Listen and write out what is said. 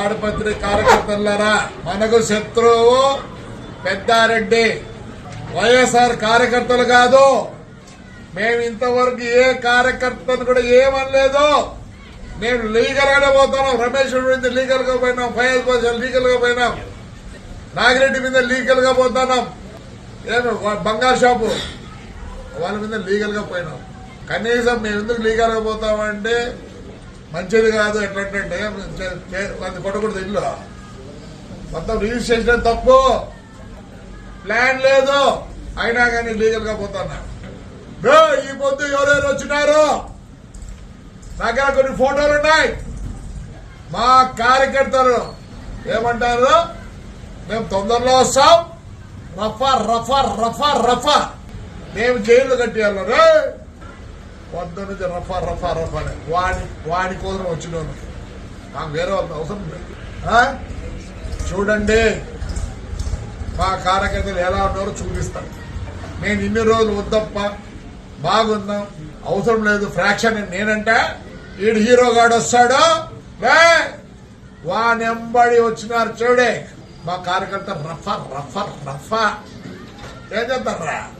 ఆడపత్రి కార్యకర్తలారా మనకు శత్రువు పెద్దారెడ్డి. వైఎస్ఆర్ కార్యకర్తలు కాదు. మేము ఇంతవరకు ఏ కార్యకర్తను కూడా ఏమనలేదు. నేను లీగల్ గానే పోతాను రమేష్ మీద లీగల్గా పోయినాం. ఫైల్ కోసం లీగల్గా పోయినాం. నాగిరెడ్డి మీద లీగల్గా పోతున్నాం. ఏమో బంగారు షాపు. వాళ్ళ మీద లీగల్గా పోయినాం. కనీసం మేము ఎందుకు లీగల్గా పోతామంటే మంచిది కాదు ఎట్లంటే అది కొట్టకూడదు ఇల్లు మొత్తం రిజిస్ట్రేషన్ తప్పు. ప్లాన్ లేదు. అయినా కానీ లీగల్గా పోతున్నా ఈ పొద్దు ఎవరెవరు వచ్చినారు? దగ్గర కొన్ని ఫోటోలు ఉన్నాయి. మా కార్యకర్తలు ఏమంటారు? మేము తొందరలో వస్తాం. రఫా రఫా రఫా రఫా. మేము జైలు కట్టేయాలి. రే నుంచి రఫా రఫా రఫా అని. వాడి వాడి కోసం వచ్చినోను నాకు వేరే వాళ్ళు అవసరం లేదు. చూడండి. మా కార్యకర్తలు ఎలా ఉన్నారో చూపిస్తాను. నేను ఇన్ని రోజులు వద్దప్ప బాగున్నాం అవసరం లేదు ఫ్రాక్షన్ నేనంటే ఈడు హీరో గాడు వస్తాడు. వానెంబడి వచ్చినారు చూడే. మా కార్యకర్త రఫా రఫా రఫా. ఏం చేస్తారా